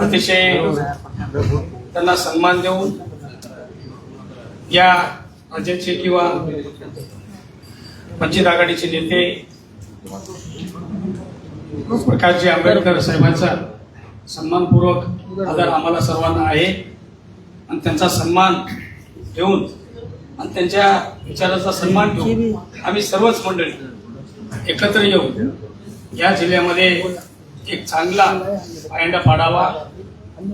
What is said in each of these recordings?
अतिशय त्यांना सन्मान देऊन या राज्याचे किंवा वंचित आघाडीचे नेते प्रकाशजी आंबेडकर साहेबांचा सन्मानपूर्वक आदर आम्हाला सर्वांना आहे. आणि त्यांचा सन्मान ठेवून आणि त्यांच्या विचाराचा सन्मान ठेवून आम्ही सर्वच मंडळी एकत्र येऊन या जिल्ह्यामध्ये एक चांगला पायंडा पाडावा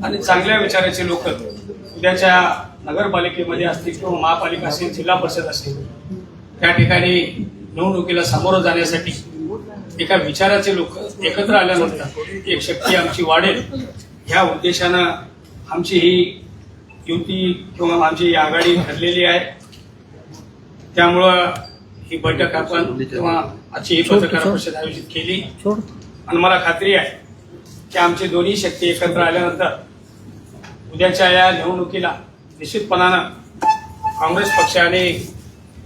आणि चांगल्या विचाराचे लोक उद्याच्या नगरपालिकेमध्ये असतील किंवा महापालिका असेल जिल्हा परिषद असेल त्या ठिकाणी निवडणुकीला सामोरं जाण्यासाठी एका विचाराचे लोक एकत्र आल्यानंतर एक शक्ती आमची वाढेल. ह्या उद्देशानं आमची ही युती किंवा आमची ही आघाडी ठरलेली आहे. त्यामुळं ही बैठक आपण किंवा आजची ही पत्रकार परिषद आयोजित केली. आणि मला खात्री आहे की आमची दोन्ही शक्ती एकत्र आल्यानंतर उद्याच्या या निवडणुकीला निश्चितपणानं काँग्रेस पक्ष आणि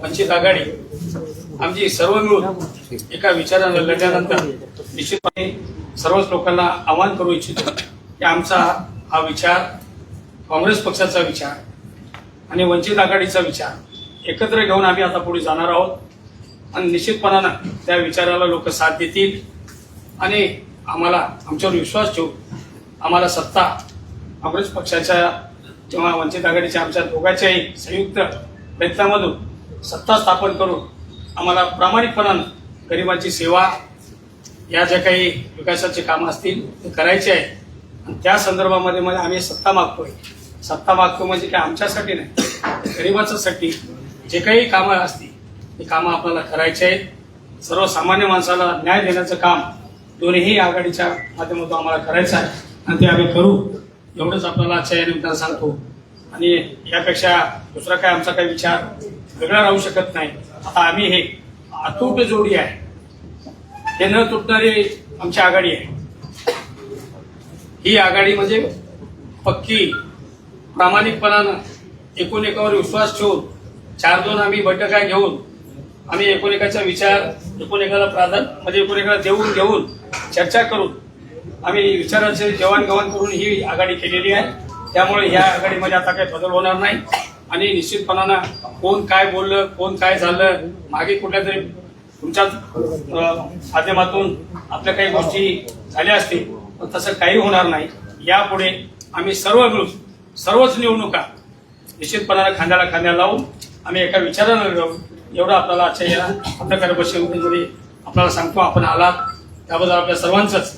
वंचित आघाडी आमची सर्व मिळून एका विचारानं लढल्यानंतर निश्चितपणे सर्वच लोकांना आवाहन करू इच्छितो की आमचा हा विचार काँग्रेस पक्षाचा विचार आणि वंचित आघाडीचा विचार एकत्र घेऊन आम्ही आता पुढे जाणार आहोत. आणि निश्चितपणानं त्या विचाराला लोक साथ देतील. आणि आम्हाला आमच्यावर विश्वास ठेवून आम्हाला सत्ता काँग्रेस पक्षाच्या किंवा वंचित आघाडीच्या आमच्या दोघांच्याही संयुक्त प्रयत्नामधून सत्ता स्थापन करून आम्हाला प्रामाणिकपणानं गरिबांची सेवा या ज्या काही विकासाची कामं असतील ते करायचे आहे. आणि त्या संदर्भामध्ये म्हणजे आम्ही सत्ता मागतोय. सत्ता मागतो म्हणजे काय? आमच्यासाठी नाही. गरिबाच्यासाठी जे काही कामं असतील ते कामं आपल्याला करायचे आहेत. सर्वसामान्य माणसाला न्याय देण्याचं काम दोन्हीही आघाडीच्या माध्यमातून आम्हाला करायचं आहे. आणि ते आम्ही करू. एवढंच आपल्याला आजच्या या निमित्तानं सांगतो. आणि यापेक्षा दुसरा काय आमचा काही विचार वेगळा राहू शकत नाही. आता आम्ही हे अतूट जोडी आहे. हे न तुटणारी आमची आघाडी आहे. ही आघाडी म्हणजे पक्की प्रामाणिकपणानं एकूण एकावर विश्वास ठेवून चार दोन आम्ही बैठका घेऊन आम्ही एकूण विचार एकूण प्राधान प्राधान्य म्हणजे एकूण देऊन घेऊन चर्चा करून आम्ही विचाराचे जेवणघेवाण करून ही आघाडी केलेली आहे. त्यामुळे ह्या आघाडीमध्ये आता काही बदल होणार नाही. आणि निश्चितपणानं कोण काय बोललं कोण काय झालं मागे कुठल्या तरी तुमच्याच माध्यमातून आपल्या काही गोष्टी झाल्या असतील पण तसं काही होणार नाही. यापुढे आम्ही सर्व मिळून सर्वच निवडणुका निश्चितपणानं खांद्याला खांद्या लावून आम्ही एका विचारानं एवढं आपल्याला आजच्या या पत्रकार परिषदेमध्ये आपल्याला सांगतो. आपण आलात. त्याबद्दल आपल्या सर्वांचंच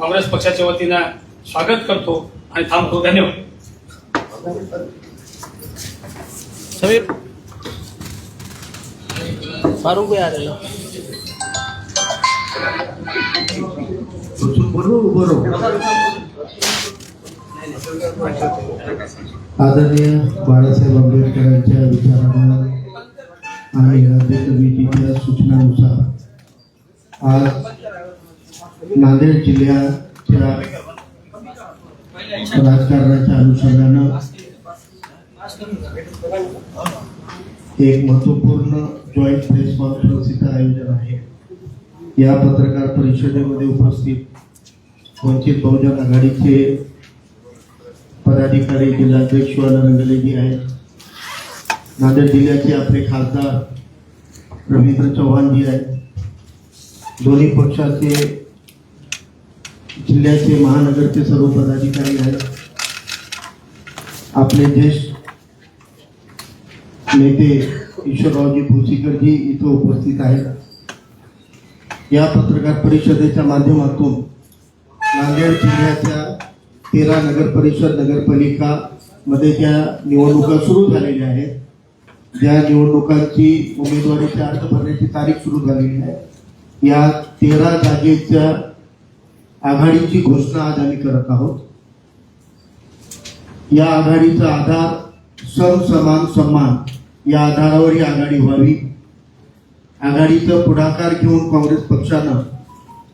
काँग्रेस पक्षाच्या वतीनं स्वागत करतो आणि थांबतो. धन्यवाद. समीर. फारूक बरोबर आदरणीय बाळासाहेब आंबेडकरांच्या विचारांवर आणि राज्य समितीच्या सूचनानुसार आज नांदेड जिल्ह्याच्या राजकारणाच्या अनुषंगानं एक महत्त्वपूर्ण जॉईंट प्रेस कॉन्फरन्सचं आयोजन आहे. या पत्रकार परिषदेमध्ये उपस्थित वंचित बहुजन आघाडीचे पदाधिकारी जिल्हाध्यक्ष रंगलेजी आहेत नांदेड जिल्ह्याचे आपले खासदार रवींद्र चव्हाणजी आहेत. दोन्ही पक्षाचे जिल्ह्याचे महानगरचे सर्व पदाधिकारी आहेत. आपले ज्येष्ठ नेते ईश्वररावजी भोसीकरजी इथं उपस्थित आहेत. या पत्रकार परिषदेच्या माध्यमातून नांदेड जिल्ह्याच्या तेरा नगर परिषद नगरपालिका मध्ये ज्या निवडणुका सुरू झालेल्या आहेत ज्या निवडणुकांची उमेदवारीचे अर्ज भरण्याची तारीख सुरू झालेली आहे या तेरा जागेच्या आघाडीची घोषणा आज आम्ही करत आहोत. या आघाडीचा आधार सर्व समान सन्मान या आधारावर ही आघाडी व्हावी. आघाडीचं पुढाकार घेऊन काँग्रेस पक्षानं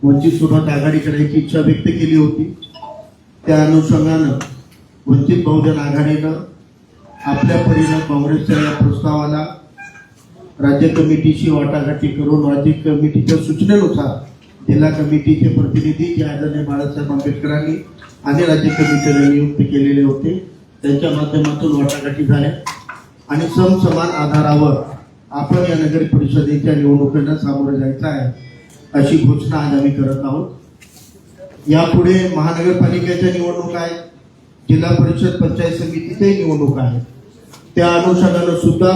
वंचित सोबत आघाडी करायची इच्छा व्यक्त केली होती. त्या अनुषंगानं वंचित बहुजन आघाडीनं आपल्या परीनं काँग्रेसच्या या प्रस्तावाला राज्य कमिटीशी वाटाघाटी करून राज्य कमिटीच्या सूचनेनुसार जिल्हा कमिटीचे प्रतिनिधी जे आदरणीय बाळासाहेब आंबेडकरांनी आणि राज्य कमिटीने नियुक्त केलेले होते त्यांच्या माध्यमातून वाटाघाटी झाल्या. आणि समसमान आधारावर आपण या नगर परिषदेच्या निवडणुकींना सामोरं जायचं आहे अशी घोषणा आज आम्ही करत आहोत. यापुढे महानगरपालिकेच्या निवडणुका आहेत जिल्हा परिषद पंचायत समितीचे निवडणूक आहेत. त्या अनुषंगानं सुद्धा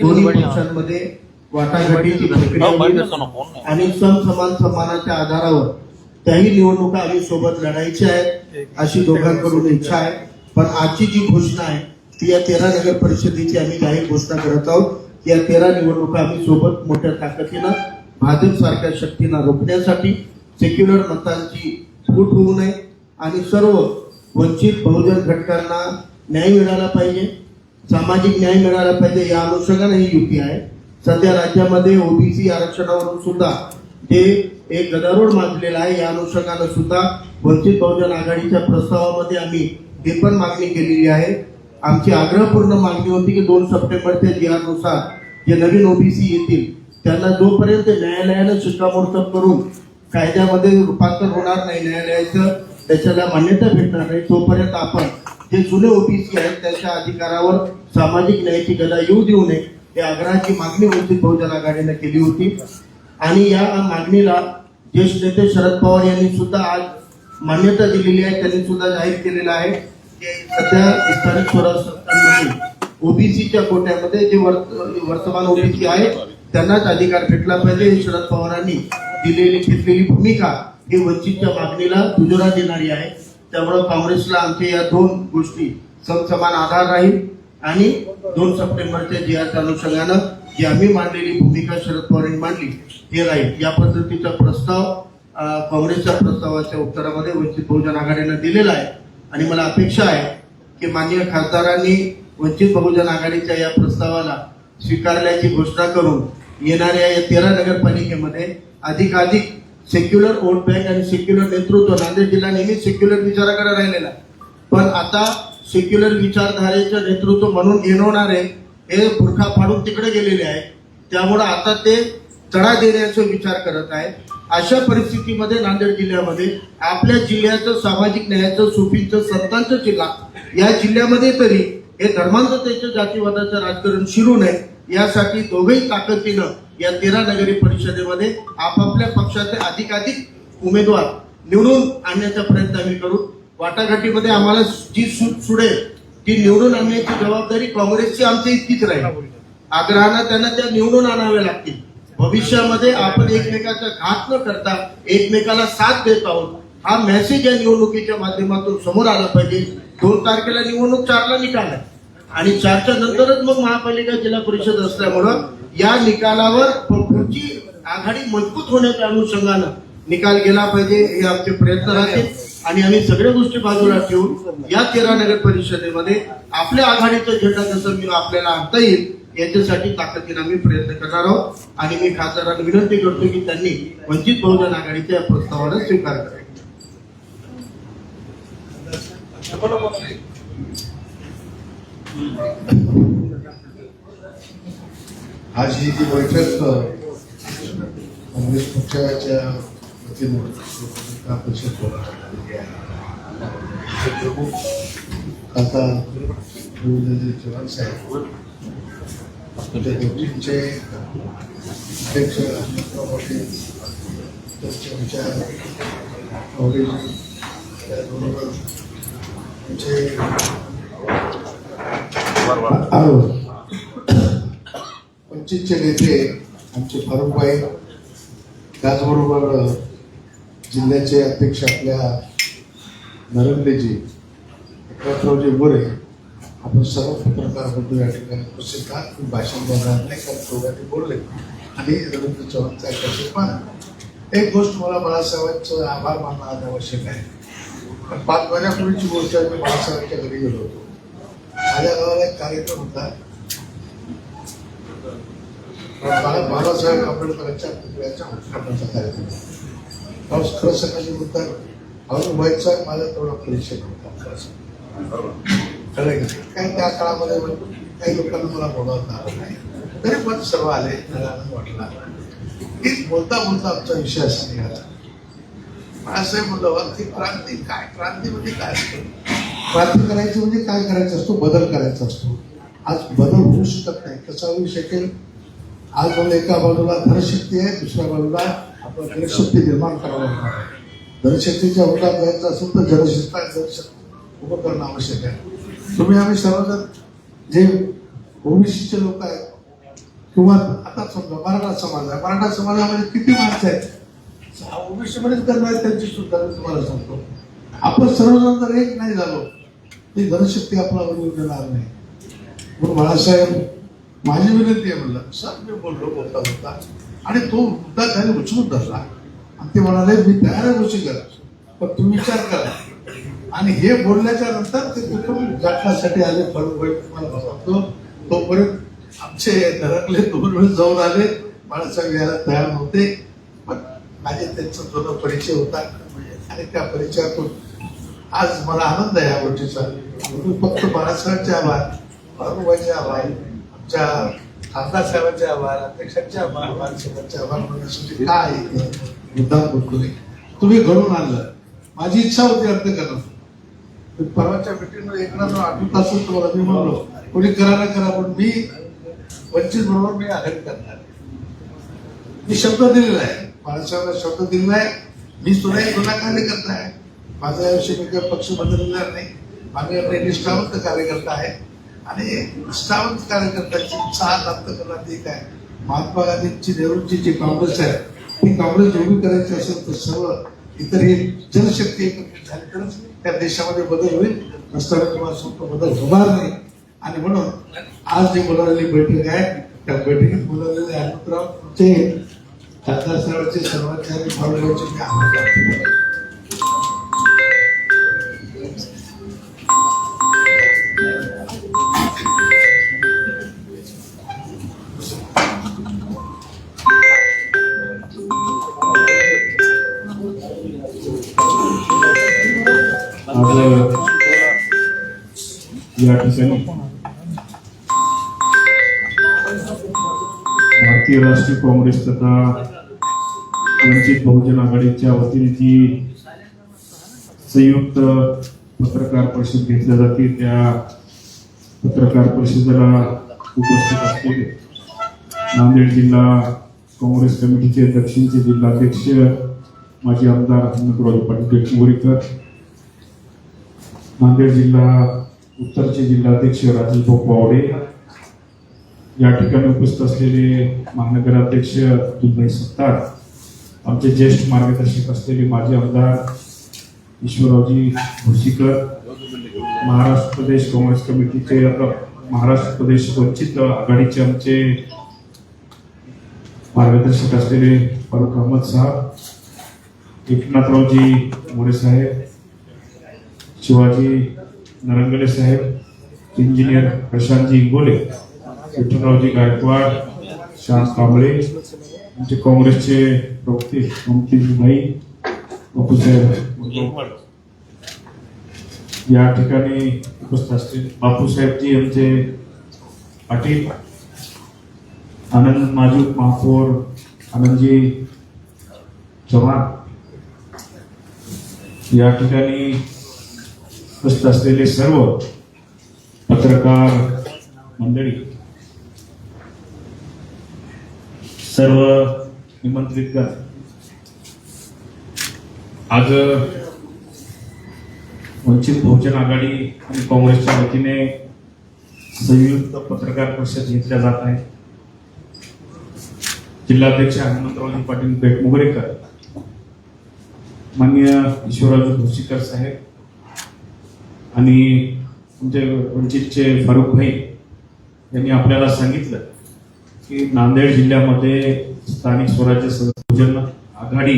दोन्ही पक्षांमध्ये वाटाघाटीची प्रक्रिया. आणि सम समान सन्मानाच्या आधारावर त्याही निवडणुका आम्ही सोबत लढायच्या आहेत अशी दोघांकडून इच्छा आहे. पण आजची जी घोषणा आहे ती या तेरा नगर परिषदेची आम्ही जाहीर घोषणा करत आहोत. या तेरा निवडणुका आम्ही सोबत मोठ्या ताकदीनं भाजप सारख्या शक्तींना रोखण्यासाठी सेक्युलर मतांची फूट होऊ नये आणि सर्व वंचित बहुजन घटकांना न्याय मिळाला पाहिजे सामाजिक न्याय मिळाला पाहिजे या अनुषंगाने ही युती आहे. सध्या राज्यामध्ये ओबीसी आरक्षणावरून सुद्धा जे एक गदारोळ माजलेला आहे या अनुषंगानं सुद्धा वंचित बहुजन आघाडीच्या प्रस्तावामध्ये आम्ही हे पण मागणी केलेली आहे. आमची आग्रहपूर्ण मागणी होती की दोन सप्टेंबरच्या जिहानुसार जे नवीन ओबीसी येतील त्यांना जोपर्यंत न्यायालयानं शिक्कामोर्तब करून कायद्यामध्ये रूपांतर होणार नाही न्यायालयाचं त्याच्याला मान्यता भेटणार नाही. तोपर्यंत आपण जे जुने ओबीसी आहेत त्यांच्या अधिकारावर सामाजिक न्यायाची गदा येऊ देऊ नये या आग्रहाची मागणी वंचित बहुजन आघाडीनं केली होती. आणि या मागणीला ज्येष्ठ नेते शरद पवार यांनी सुद्धा आज मान्यता दिलेली आहे. त्यांनी सुद्धा जाहीर केलेलं आहे की सध्या स्थानिक स्वराज्य संस्थांमध्ये ओबीसीच्या कोट्यामध्ये जे वर्त- वर्तमान ओबीसी आहे त्यांनाच अधिकार भेटला पाहिजे. हे शरद पवारांनी दिलेली घेतलेली भूमिका ही वंचितच्या मागणीला दुजोरा देणारी आहे. त्यामुळे काँग्रेसला आमच्या या दोन गोष्टी समसमान आधार राहील आणि दोन सप्टेंबरच्या जिहाच्या अनुषंगानं जी आम्ही मांडलेली भूमिका शरद पवारांनी मांडली ते राहील. या पद्धतीचा प्रस्ताव काँग्रेसच्या प्रस्तावाच्या उत्तरामध्ये वंचित बहुजन आघाडीनं दिलेला आहे. आणि मला अपेक्षा आहे की माननीय खासदारांनी वंचित बहुजन आघाडीच्या या प्रस्तावाला स्वीकारल्याची घोषणा करून येणाऱ्या या तेरा नगरपालिकेमध्ये अधिकाधिक सेक्युलर वोट बँक आणि सेक्युलर नेतृत्व नांदेड जिल्हा नेहमी सेक्युलर विचाराकडे राहिलेला पण आता सेक्युलर विचारधारेचं नेतृत्व म्हणून येणवणारे हे बुरखा फाडून तिकडे गेलेले आहे त्यामुळं आता ते तडा देण्याचा विचार करत आहे अशा परिस्थितीमध्ये नांदेड जिल्ह्यामध्ये आपल्या जिल्ह्याचं सामाजिक न्यायाचं सुफीचं संतांचं जिल्हा या जिल्ह्यामध्ये तरी हे धर्मांततेचं जातीवादाचं राजकारण शिरू नये यासाठी दोघेही ताकदीनं या तेरा नगरी परिषदेमध्ये आपापल्या पक्षाचे अधिकाधिक उमेदवार निवडून आणण्याचा प्रयत्न आम्ही करू. वाटाघाटीमध्ये आम्हाला जी सूट सुडेल ती निवडून आणण्याची जबाबदारी काँग्रेसची आमच्या इतकीच राहील. आग्रहानं त्यांना त्या निवडून आणाव्या लागतील. भविष्यामध्ये आपण एकमेकाचा घात न करता एकमेकाला साथ देत आहोत. हा मेसेज या निवडणुकीच्या माध्यमातून समोर आला पाहिजे. दोन तारखेला निवडणूक चारला निकाल आहे. आणि चारच्या नंतरच मग महापालिका जिल्हा परिषद असल्यामुळं या निकालावर पुढची आघाडी मजबूत होण्याच्या अनुषंगानं निकाल गेला पाहिजे हे आमचे प्रयत्न राहतील. आणि आम्ही सगळ्या गोष्टी बाजूला ठेवून या तेरा नगर परिषदेमध्ये आपल्या आघाडीचा झेंडा कसं मी आपल्याला आणता येईल याच्यासाठी ताकदीने आम्ही प्रयत्न करणार आहोत. आणि मी खासदारांना विनंती करतो की त्यांनी वंचित बहुजन आघाडीच्या या प्रस्तावाला स्वीकार करावा आज ही जी बैठक काँग्रेस पक्षाच्या वतीनं पत्रकार परिषद बोलावण्यात आलेली आहे प्रमुख आता चव्हाण साहेब. आपल्या दोघींचे अध्यक्ष अजितराव पाटील त्याचबरोबर त्यांचे आरोप. वंचितचे नेते आमचे फारुखबाई त्याचबरोबर जिल्ह्याचे अध्यक्ष आपल्या नरेंद्रजी एकनाथरावजी गोरे आपण सर्व पत्रकार बंधू या ठिकाणी उपस्थित आहात. मी भाषण देणार नाही कारण दोघांनी बोलले. आणि रवींद्र चव्हाणचा ऐकायचे पण एक गोष्ट मला बाळासाहेबांचं आभार मानणं आवश्यक आहे. पण पाच महिन्यापूर्वीची गोष्ट आहे मी बाळासाहेबांच्या घरी गेलो होतो. माझ्या गावाला एक कार्यक्रम होता. बाबासाहेब आंबेडकरांच्या पुतळ्याच्या उद्घाटनाचा कार्यक्रम. पाऊस खरं सकाळी होता अजून व्हायचा माझा तेवढा परिचय नव्हता खरं काही त्या काळामध्ये काही लोकांना मला बोलावता आलं नाही. तरी पण सर्व आले मला आनंद वाटला. तीच बोलता बोलता आमचा विषय असा निघाला. बाळासाहेब म्हणलं "वा, ती क्रांती काय? क्रांती म्हणजे काय असतं? क्रांती करायची म्हणजे काय करायचं असतो? बदल करायचा असतो. आज बदल होऊ शकत नाही. कसा होऊ शकेल आज मला एका बाजूला धनशक्ती आहे दुसऱ्या बाजूला आपण जनशक्ती निर्माण करावं लागणार आहे. धनशक्तीच्या उठात जायचं असेल तर जनशक्ती जनशक्ती उभं करणं आवश्यक आहे. तुम्ही आम्ही सर्वजण जे ओबीसीचे लोक आहेत किंवा आता समजा मराठा समाज आहे मराठा समाजामध्ये किती माणसं आहेत? ओबीसीमध्येच करणार आहेत त्यांची सुद्धा मी तुम्हाला सांगतो. आपण सर्वजण जर एक नाही झालो ती धनशक्ती आपला येऊन येणार नाही. म्हणून बाळासाहेब माझी विनंती आहे म्हणलं सर मी बोललो बोलता बोलता. आणि तो मुद्दा त्याने उचलून धरला. आणि ते म्हणाले मी तयार आहे गोष्टी करा पण तुम्ही विचार करा. आणि हे बोलल्याच्या नंतर ते तिथून गाठण्यासाठी आले फळूबाई तुम्हाला बसवतो तोपर्यंत आमचे धरकले दोन वेळ जाऊन आले. बाळासाहेब यायला तयार नव्हते. पण माझे त्यांचा जुना परिचय होता. आणि त्या परिचयातून आज मला आनंद आहे या गोष्टीचा. फक्त बाळासाहेबचे आभार बाळूबाईचे आभार. आमच्या खासदार साहेबांचे आभार अध्यक्षांचे आभार बाळासाहेबांचे आभार म्हणण्यासाठी काय आहे? मुद्दाम बोलतोय तुम्ही घडून आणलं. माझी इच्छा होती अर्थ करणार परवाच्या मीटिंगमध्ये एकनाथ आठवत असेल तुम्हाला मी म्हणलो कोणी करा ना करा पण मी वंचित बरोबर मी आघाडी करणार. मी शब्द दिलेला आहे. बाळासाहेबांना शब्द दिलेला आहे. मी सुद्धा एक जुना कार्यकर्ता आहे. माझा आयुष्य मी काही पक्ष बदलणार नाही. आम्ही आपले निष्ठावंत कार्यकर्ता आहे. आणि निष्ठावंत कार्यकर्त्याची साथ अंतकरणात एक आहे महात्मा गांधींची नेहरूंची जी काँग्रेस आहे ती काँग्रेस उभी करायची असेल तर सर्व इतर हे जनशक्ती एकत्रित झाली तरच त्या देशामध्ये बदल होईल. रस्त्यावर किंवा सोपं बदल होणार नाही. आणि म्हणून आज जी बोलावलेली बैठक आहे त्या बैठकीत बोलावलेले अनंतराव तुमचे खासदार साहेबांचे सर्वांचे आणि फाळुबाईचे मी आभार या ठिकाणी भारतीय राष्ट्रीय काँग्रेस तथा वंचित बहुजन आघाडीच्या वतीने जी संयुक्त पत्रकार परिषद घेतल्या जाते त्या पत्रकार परिषदेला उपस्थित असलेले नांदेड जिल्हा काँग्रेस कमिटीचे दक्षिणचे जिल्हाध्यक्ष माजी आमदार हनुमंतराव पाटील गोरीकर नांदेड जिल्हा उत्तरचे जिल्हाध्यक्ष राजेश भाऊ या ठिकाणी उपस्थित असलेले महानगराध्यक्ष दुधई सत्तार आमचे ज्येष्ठ मार्गदर्शक असलेले माजी आमदार ईश्वररावजी भोसीकर महाराष्ट्र प्रदेश काँग्रेस कमिटीचे आता महाराष्ट्र प्रदेश वंचित आघाडीचे आमचे मार्गदर्शक असलेले फारुख अहमद साहेब एकनाथरावजी मोरे साहेब शिवाजी नरंगले साहेब इंजिनियर प्रशांतजी इंगोले विठ्ठलरावजी गायकवाड श्याम कांबळे आमचे काँग्रेसचे प्रवक्ते ममतीजी भाई बापूसाहेब या ठिकाणी उपस्थित असतील बापूसाहेबजी यांचे पाटील आनंद नाजूक महापौर आनंदजी चव्हाण. या ठिकाणी उपस्थित असलेले सर्व पत्रकार मंडळी सर्व निमंत्रितगण आज वंचित बहुजन आघाडी आणि काँग्रेसच्या वतीने संयुक्त पत्रकार परिषद घेतल्या जात आहे. जिल्हाध्यक्ष हनुमंतरावजी पाटील बेटमुगरेकर माननीय ईश्वरराजू भोसीकर साहेब आणि तुमचे वंचितचे फारुख भाई यांनी आपल्याला सांगितलं की नांदेड जिल्ह्यामध्ये स्थानिक स्वराज्य संयोजन आघाडी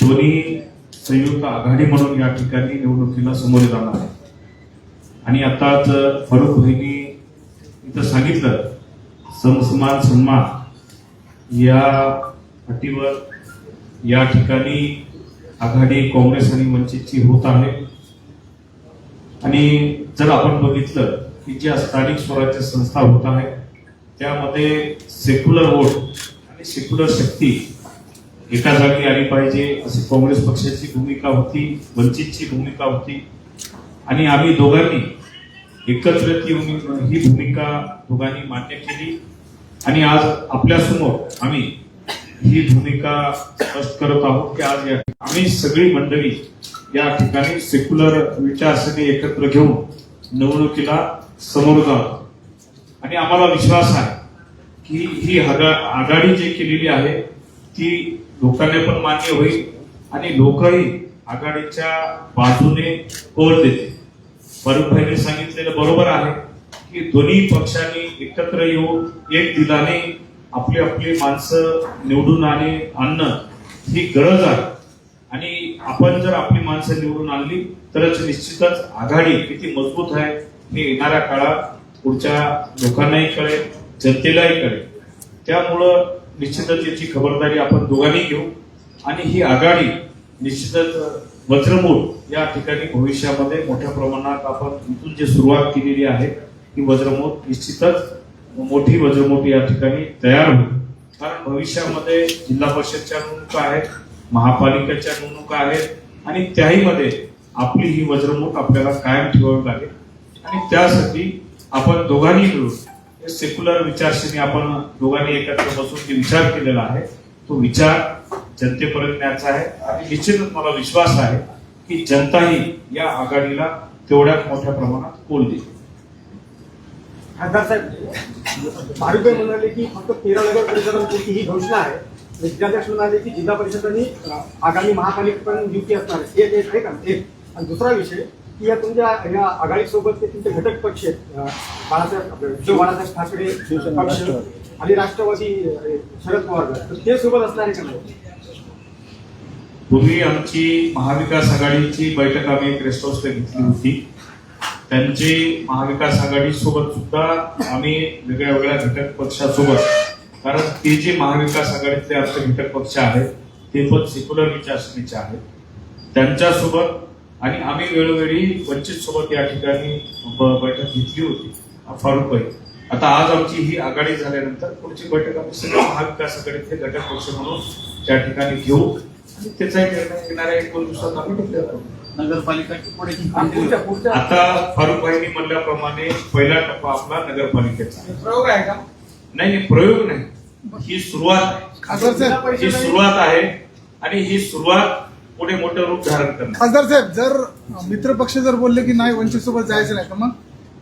दोन्ही संयुक्त आघाडी म्हणून या ठिकाणी निवडणुकीला समोर जाणार आहे. आणि आताच फारुख भाईनी इथं सांगितलं समसमान सन्मान या अटीवर या ठिकाणी आघाडी काँग्रेस आणि वंचितची होत आहे. आणि जर आपण बघितलं की ज्या स्थानिक स्वराज्य संस्था होत आहे त्यामध्ये सेक्युलर वोट आणि सेक्युलर शक्ती एका जागी आली पाहिजे अशी काँग्रेस पक्षाची भूमिका होती वंचितची भूमिका होती. आणि आम्ही दोघांनी एकत्रित येऊन ही भूमिका दोघांनी मान्य केली. आणि आज आपल्यासमोर आम्ही ही भूमिका स्पष्ट करत आहोत की आज या आम्ही सगळी मंडळी या ठिकाणी सेक्युलर विचारसरणी एकत्र घेऊन निवडणुकीला समोर जातो आणि आम्हाला विश्वास आहे की ही आगा- आघाडी जी केलेली आहे ती लोकांना पण मान्य होईल आणि लोकही आघाडीच्या बाजूने कोर देतील. फारुखभाईने सांगितलेलं बरोबर आहे की दोन्ही पक्षांनी एकत्र येऊन एक दिलाने आपली आपली माणसं निवडून आणि आणणं ही गरज आहे. आणि आपण जर आपली माणसं निवडून आणली तरच निश्चितच आघाडी किती मजबूत आहे हे येणाऱ्या काळात पुढच्या लोकांनाही कळेल जनतेलाही कळेल. त्यामुळं निश्चितच याची खबरदारी आपण दोघांनी घेऊ आणि ही आघाडी निश्चितच वज्रमूळ या ठिकाणी भविष्यामध्ये मोठ्या प्रमाणात आपण इथून जी सुरुवात केलेली आहे ही वज्रमूळ निश्चितच मोठी वज्रमूठ या ठिकाणी तयार होईल. कारण भविष्यामध्ये जिल्हा परिषदच्या निवडणुका आहेत महापालिकेच्या निवडणुका आहेत आणि त्याही मध्ये आपली ही वज्रमूठ आपल्याला कायम ठेवावी लागेल. आणि त्यासाठी आपण दोघांनी मिळून सेक्युलर विचारशीने आपण दोघांनी एकत्र बसून जे विचार केलेला आहे तो विचार जनतेपर्यंत न्यायचा आहे. आणि निश्चितच मला विश्वास आहे की जनताही या आघाडीला तेवढ्याच मोठ्या प्रमाणात कोल देईल? भारुपे म्हणाले की फक्त तेरा नगर परिषदांपुरती ही घोषणा आहे. जिल्हाध्यक्ष म्हणाले की जिल्हा परिषदांनी आगामी महापालिका पण युती असणार आहे. एक एक आहे का? एक. आणि दुसरा विषय की या तुमच्या या आघाडीसोबत ते तुमचे घटक पक्ष आहेत. बाळासाहेब उद्धव बाळासाहेब ठाकरे पक्ष आणि राष्ट्रवादी शरद पवार. तर ते सोबत असणार आहे का नाही? पूर्वी आमची महाविकास आघाडीची बैठक आम्ही एक रेस्ट हाऊसला घेतली होती. त्यांची महाविकास आघाडी सोबत सुद्धा आम्ही वेगळ्या वेगळ्या घटक पक्षासोबत कारण ते जे महाविकास आघाडीतले आमचे घटक पक्ष आहेत ते पण सेक्युलर विचारसरणीचे आहेत. त्यांच्यासोबत आणि आम्ही वेळोवेळी वंचित सोबत या ठिकाणी ब- बैठक घेतली होती फारुख भाई. आता आज आमची ही आघाडी झाल्यानंतर पुढची बैठक आम्ही सगळ्या महाविकास आघाडीतले घटक पक्ष म्हणून त्या ठिकाणी घेऊ. आणि त्याचाही निर्णय घेणाऱ्या एक दोन दिवसात आम्ही declare करू. नगरपालिका आता फारुख भाईंनी म्हणल्याप्रमाणे पहिला टप्पा आपला नगरपालिकेचा. प्रयोग आहे का? नाही नाही प्रयोग नाही. ही सुरुवात आहे. खासदार ही सुरुवात आहे आणि ही सुरुवात पुढे मोठं रूप धारण करणार. खासदार साहेब जर मित्र पक्ष जर बोलले की नाही वंचित सोबत जायचं नाही तर मग?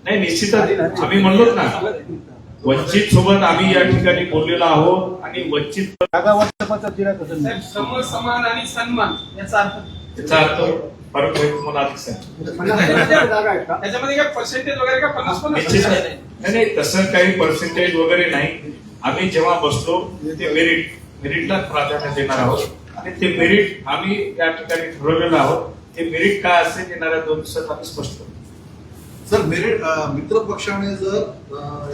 नाही निश्चितच. आम्ही म्हणलोच ना वंचित सोबत आम्ही या ठिकाणी बोललेलो आहोत आणि वंचित सम समान आणि सन्मान याचा अर्थ त्याचा अर्थ फारुख भाई तुम्हाला का त्याच्यामध्ये काय पर्सेंटेज वगैरे का पन्नास पन्नास नाही. नाही तसं काही पर्सेंटेज वगैरे नाही. आम्ही जेव्हा बसलो ते मेरिट मेरिटला प्राधान्य देणार आहोत. आणि ते मेरिट आम्ही या ठिकाणी ठरवलेलं आहोत. ते मेरिट काय असेल येणाऱ्या दोन दिवसात आम्ही स्पष्ट करू. सर मेरिट मित्र पक्षाने जर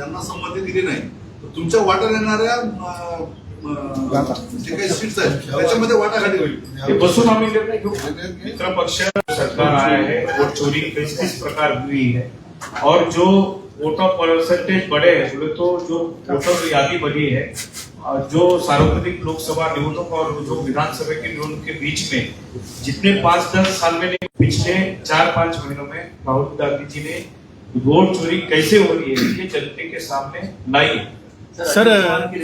यांना संमती दिली नाही तर तुमच्या वाट्यात येणाऱ्या जे काही सीट्स आहेत. त्याच्यामध्ये वाटाघाटी होईल. बसून आम्ही निर्णय घेऊ. मित्र पक्ष सरकार आया है वोट चोरी किस किस प्रकार हुई है? और जो वोटर परसेंटेज बढ़े हैं बोले तो जो वोटर यादी बनी है और जो सार्वजनिक लोकसभा निवडणूक और जो विधानसभा की निवडणूक के बीच में जितने पाँच दस साल में पिछले चार पाँच महीनों में राहुल गांधी जी ने वोट चोरी कैसे हो रही है ये जनते के सामने लाई है। सर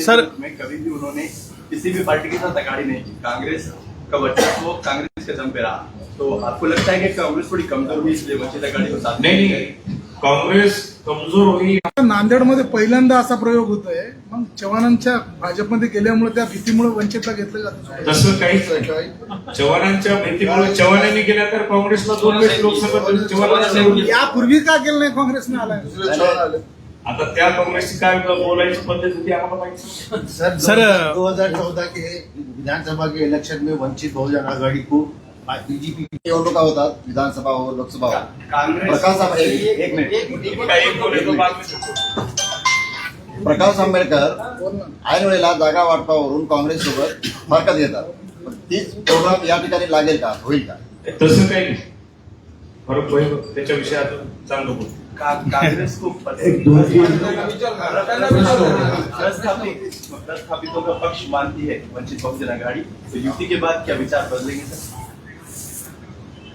सर में कभी भी उन्होंने किसी भी पार्टी के साथ अगाड़ी नहीं की। कांग्रेस का वर्चस्व कांग्रेस के दम पे रहा। तो आपको लगता है कि कांग्रेस थोड़ी कमजोर हुई इसलिए वंचित अगाड़ी को साथ नहीं नहीं कांग्रेस कमजोर हुई। नांदेडमध्ये पहिल्यांदा असा प्रयोग होतोय. मग चव्हाणांच्या भाजपमध्ये गेल्यामुळे त्या भीतीमुळे वंचितला घेतलं जातं. तसं काहीच नाही. चव्हाणांच्या भीतीमुळे चव्हाणांनी गेल्या तर काँग्रेसला दोन वेळेस लोकसभा चव्हाणांना यापूर्वी का केलं नाही काँग्रेसने? आलाय आता त्या काँग्रेसची काय बोलायची पद्धत होती आम्हाला माहिती. सर सर, दो हजार चौदह के विधानसभा के इलेक्शन में वंचित बहुजन आघाड़ी को बीजेपी की निवडणुका होतात विधानसभा हो लोकसभा हो। कांग्रेस प्रकाश आंबेडकर एक मिनट. प्रकाश आंबेडकर ऐन वेळेला जागा वाटपावरून काँग्रेस सोबत फरकत घेतात. पण तीच प्रोग्राम या ठिकाणी लागेल का? होईल का? तसं काही नाही. फरक होईल त्याच्या विषयात चांगलं बोल. का- कांग्रेस को प्रस्थापित प्रस्थापितों का पक्ष मानती है वंचित बहुजन आघाड़ी। तो युति के बाद क्या विचार बदलेंगे सर?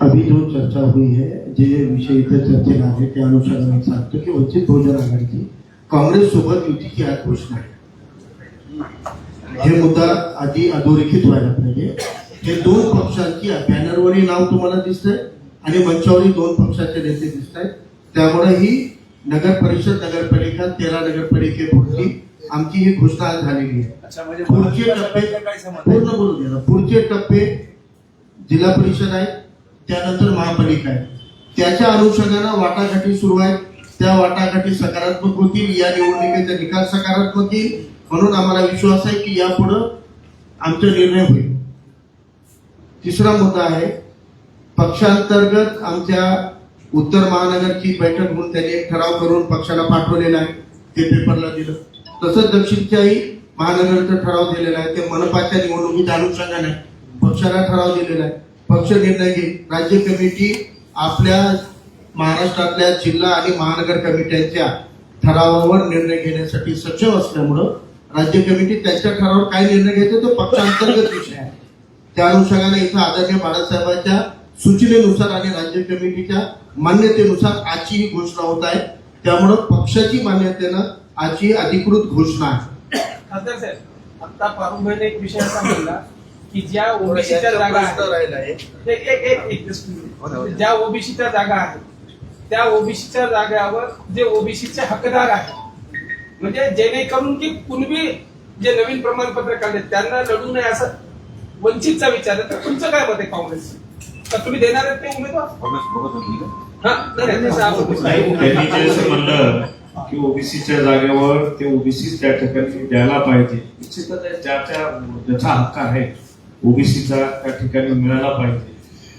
अभी जो चर्चा हुई है जे विषय इथे चर्चेला आहे त्या अनुषंगाने सांगतो की वंचित बहुजन आघाडीची काँग्रेस सोबत युतीची आज घोषणा आहे हे। मुद्दा आधी अधोरेखित व्हायला पाहिजे हे दोन पक्षांची बॅनरवरही नाव तुम्हाला दिसतंय आणि मंचावरही दोन पक्षाचे नेते दिसत आहेत त्यामुळे ही नगर परिषद नगरपालिका तेरा नगरपालिकेपुरती आमची ही घोषणा झालेली आहे. म्हणजे पुढचे टप्पे पूर्ण बोलू द्या. ना. पुढचे टप्पे जिल्हा परिषद आहे त्यानंतर महापालिका आहे त्याच्या अनुषंगानं वाटाघाटी सुरू आहेत. त्या वाटाघाटी सकारात्मक होतील या निवडणुकीचा निकाल सकारात्मक येईल. म्हणून आम्हाला विश्वास आहे की यापुढं आमचा निर्णय होईल. तिसरा मुद्दा आहे पक्षांतर्गत आमच्या उत्तर महानगरची बैठक म्हणून त्यांनी एक ठराव करून पक्षाला पाठवलेला आहे. ते पेपरला दिलं. तसंच दक्षिणच्याही महानगरचा ठराव दिलेला आहे. ते मनपाच्या निवडणुकीच्या अनुषंगाने पक्षाला ठराव दिलेला आहे. पक्ष निर्णय घेईल. राज्य कमिटी आपल्या महाराष्ट्रातल्या जिल्हा आणि महानगर कमिट्यांच्या ठरावावर निर्णय घेण्यासाठी सक्षम असल्यामुळं राज्य कमिटी त्यांच्या ठरावावर काय निर्णय घेते तो पक्षांतर्गत विषय आहे. त्या अनुषंगाने इथं आदरणीय बाळासाहेबांच्या सूचनेनुसार आणि राज्य कमिटीच्या मान्यतेनुसार आजची ही घोषणा होत आहे. त्यामुळं पक्षाची मान्यतेनं आजची अधिकृत घोषणा आहे. खासदार साहेब आता पारुभाईने एक विषय असा म्हणला की ज्या ओबीसीच्या जागा आहेत. एक एक एक एक just minute. ज्या ओबीसीच्या जागा आहेत त्या ओबीसीच्या जागावर जे ओबीसीचे हकदार आहेत म्हणजे जेणेकरून की कुणबी जे नवीन प्रमाणपत्र काढले त्यांना लढू नये असं वंचितचा विचार आहे तर तुमचं काय मत आहे काँग्रेस तर तुम्ही देणार आहेत ते उमेदवार? हा नाही, नाही, तसं त्यांनी आपण- जे असं म्हणलं की ओबीसीच्या जागेवर ते ओबीसी त्या ठिकाणी द्यायला पाहिजे. निश्चितच ज्याच्या ज्याचा हक्क आहे ओबीसीचा त्या ठिकाणी मिळाला पाहिजे.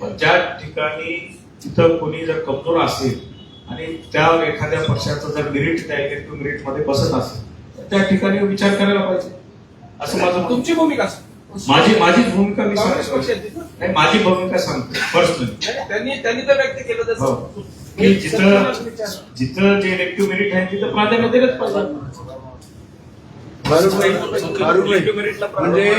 पण ज्या ठिकाणी तिथं कोणी जर कमजोर असेल आणि त्या एखाद्या पक्षाचं जर मेरिट त्या इलेक्टिव्ह मेरिटमध्ये बसत असेल तर त्या ठिकाणी विचार करायला पाहिजे. असं माझं मत. तुमची भूमिका असेल. माझी माझी भूमिका मी काँग्रेस सांगतो? नाही माझी भूमिका सांगतो पर्सनली नाही, त्यांनी त्यांनी तर व्यक्त केलं हो. तसं की जिथं जिथं जे इलेक्टिव्ह मेरिट आहे तिथं प्राधान्य दिलंच पाहिजे. म्हणजे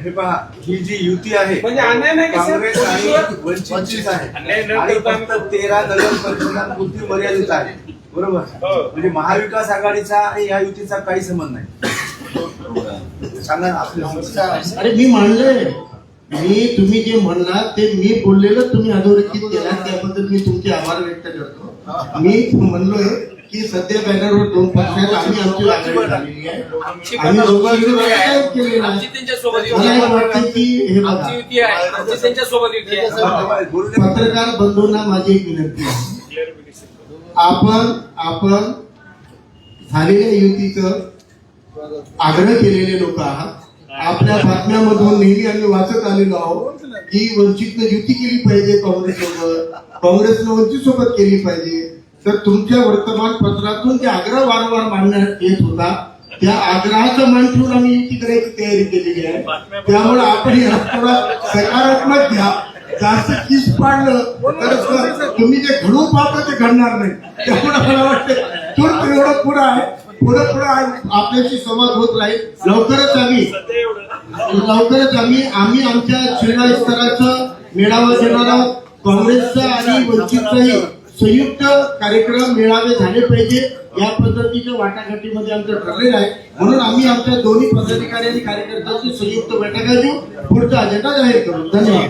हे पहा ही जी युती आहे म्हणजे अन्याय नाही का साहेब? काँग्रेस आणि? वंचितचीच आहे. आणि फक्त तेरा नगर परिषदांपुरती मर्यादित आहे बरोबर? म्हणजे महाविकास आघाडीचा आणि या युतीचा काही संबंध नाही. सांगा ना आपल्या अरे मी मानलंय. मी तुम्ही जे म्हणला ते मी बोललेलं तुम्ही अधोरेखित केला. त्याबद्दल मी तुमचे आभार व्यक्त करतो. मी म्हणलोय की सध्या बॅनरवर दोन पक्ष आहेत. आम्ही आमची आघाडी झालेली आहे. आम्ही दोघांनी केलेला आमची मला वाटतं की हे बघा. युती आहे. आमची त्यांच्यासोबत युती आहे. बोलू दे. पत्रकार बंधूंना माझी एक विनंती आहे. आपण आपण झालेल्या युतीचं आग्रह केलेले लोक आहात. आपल्या बातम्यामधून नेहमी आम्ही वाचत आलेलो आहोत की वंचितनं युती केली पाहिजे काँग्रेस सोबत काँग्रेसनं वंचित सोबत केली पाहिजे. तर तुमच्या वर्तमानपत्रातून जे आग्रह वारंवार मांडण्यात येत होता त्या आग्रहाचा मान ठेवून आम्ही युती करायची तयारी केलेली आहे. त्यामुळे आपण याला थोडा सकारात्मक घ्या. जास्त किस पाडलं तर तुम्ही जे घडू पाहता ते घडणार नाही. त्यामुळे मला वाटतं तुर्त एवढं पुढं आहे. पुढं थोडं आपल्याशी संवाद होत राहील. लवकरच आम्ही लवकरच आम्ही आम्ही आमच्या जिल्हा स्तराचा मेळावा घेणार आहोत. काँग्रेसचा आणि वंचितचाही संयुक्त कार्यक्रम मेळावे झाले पाहिजे. या पद्धतीच्या वाटाघाटीमध्ये आमचं ठरलेलं आहे. म्हणून आम्ही आमच्या दोन्ही पदाधिकारी आणि कार्यकर्त्यांची संयुक्त बैठका घेऊ. पुढचा अजेंडा जाहीर करू. धन्यवाद.